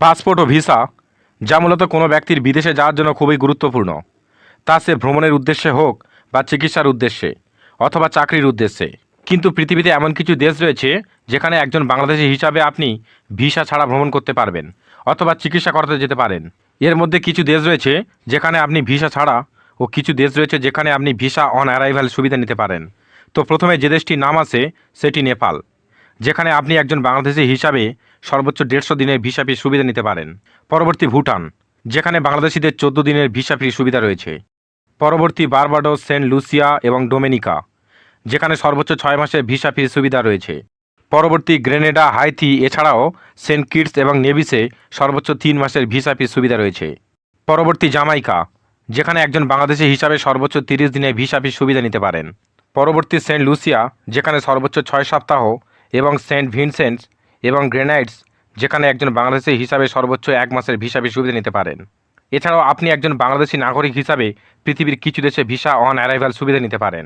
Passport ও visa, যা মূলত কোনো ব্যক্তির বিদেশে যাওয়ার জন্য খুবই গুরুত্বপূর্ণ। তা সে ভ্রমণের উদ্দেশ্যে হোক বা চিকিৎসার উদ্দেশ্যে অথবা চাকরির উদ্দেশ্যে। কিন্তু পৃথিবীতে এমন কিছু দেশ রয়েছে, যেখানে একজন বাংলাদেশি হিসাবে আপনি ভিসা ছাড়া ভ্রমণ করতে পারবেন অথবা চিকিৎসা করাতে যেতে পারেন। এর মধ্যে কিছু দেশ রয়েছে, যেখানে আপনি ভিসা ছাড়া ও কিছু দেশ রয়েছে, যেখানে আপনি ভিসা অন অ্যারাইভাল সুবিধা নিতে পারেন। তো প্রথমে যে দেশটির নাম আছে, সেটি নেপাল, যেখানে আপনি একজন বাংলাদেশি হিসাবে সর্বোচ্চ দেড়শো দিনের ভিসা ফি সুবিধা নিতে পারেন। পরবর্তী ভুটান, যেখানে বাংলাদেশিদের চোদ্দ দিনের ভিসা ফি সুবিধা রয়েছে। পরবর্তী বারবাডোস সেন্ট লুসিয়া এবং ডোমেনিকা, যেখানে সর্বোচ্চ ছয় মাসের ভিসা ফি সুবিধা রয়েছে। পরবর্তী গ্রেনেডা, হাইথি, এছাড়াও সেন্ট কিটস এবং নেভিসে সর্বোচ্চ তিন মাসের ভিসা ফি সুবিধা রয়েছে। পরবর্তী জামাইকা যেখানে একজন বাংলাদেশি হিসাবে সর্বোচ্চ তিরিশ দিনের ভিসা ফি সুবিধা নিতে পারেন। পরবর্তী সেন্ট লুসিয়া, যেখানে সর্বোচ্চ ছয় সপ্তাহ এবং সেন্ট ভিনসেন্টস এবং গ্রেনাইটস, যেখানে একজন বাংলাদেশি হিসাবে সর্বোচ্চ এক মাসের ভিসা সুবিধা নিতে পারেন। এছাড়াও আপনি একজন বাংলাদেশি নাগরিক হিসাবে পৃথিবীর কিছু দেশে ভিসা অন অ্যারাইভাল সুবিধা নিতে পারেন।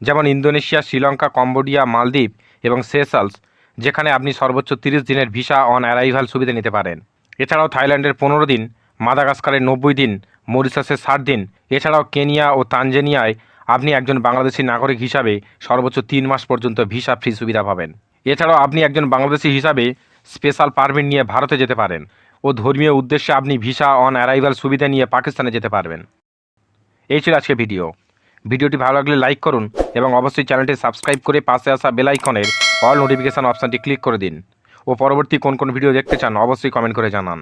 যেমন ইন্দোনেশিয়া, শ্রীলঙ্কা, কম্বোডিয়া, মালদ্বীপ এবং সেসালস, যেখানে আপনি সর্বোচ্চ তিরিশ দিনের ভিসা অন অ্যারাইভাল সুবিধা নিতে পারেন। এছাড়াও থাইল্যান্ডের পনেরো দিন, মাদাগাস্কারের নব্বই দিন, মরিশাসের ষাট দিন। এছাড়াও কেনিয়া ও তানজেনিয়ায় আপনি একজন বাংলাদেশি নাগরিক হিসাবে সর্বোচ্চ তিন মাস পর্যন্ত ভিসা ফ্রি সুবিধা পাবেন। এছাড়াও আপনি একজন বাংলাদেশি হিসাবে স্পেশাল পারমিট নিয়ে ভারতে যেতে পারেন ও ধর্মীয় উদ্দেশ্যে আপনি ভিসা অন অ্যারাইভাল সুবিধা নিয়ে পাকিস্তানে যেতে পারবেন। এই ছিল আজকে ভিডিও। ভিডিওটি ভালো লাগলে লাইক করুন এবং অবশ্যই চ্যানেলটি সাবস্ক্রাইব করে পাশে আসা বেলাইকনের অল নোটিফিকেশান অপশানটি ক্লিক করে দিন। ও পরবর্তী কোন কোন ভিডিও দেখতে চান অবশ্যই কমেন্ট করে জানান।